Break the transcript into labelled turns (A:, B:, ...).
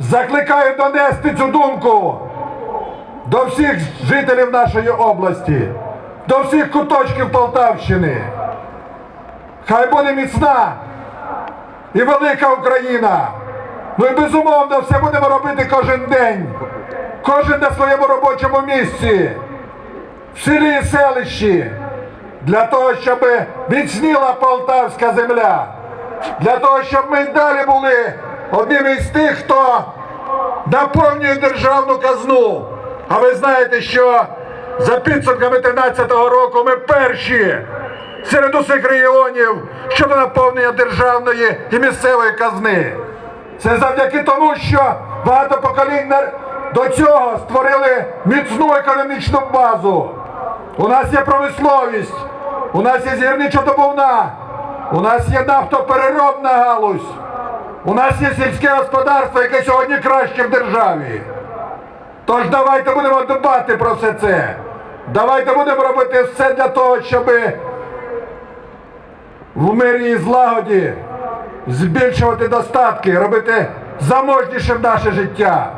A: Закликаю донести цю думку до всіх жителів нашої області, до всіх куточків Полтавщини. Хай буде міцна і велика Україна. І безумовно все будемо робити кожен день, кожен на своєму робочому місці, в селі і селищі, для того, щоб міцніла полтавська земля, для того, щоб ми й далі були одним із тих, хто наповнює державну казну. А ви знаєте, що за підсумками 13 року ми перші серед усіх регіонів щодо наповнення державної і місцевої казни. Це завдяки тому, що багато поколінь до цього створили міцну економічну базу. У нас є промисловість, у нас є зірничодобувна, у нас є нафтопереробна галузь, у нас є сільське господарство, яке сьогодні краще в державі. Тож давайте будемо дбати про все це. Давайте будемо робити все для того, щоб в мирі і злагоді збільшувати достатки, робити заможнішим наше життя.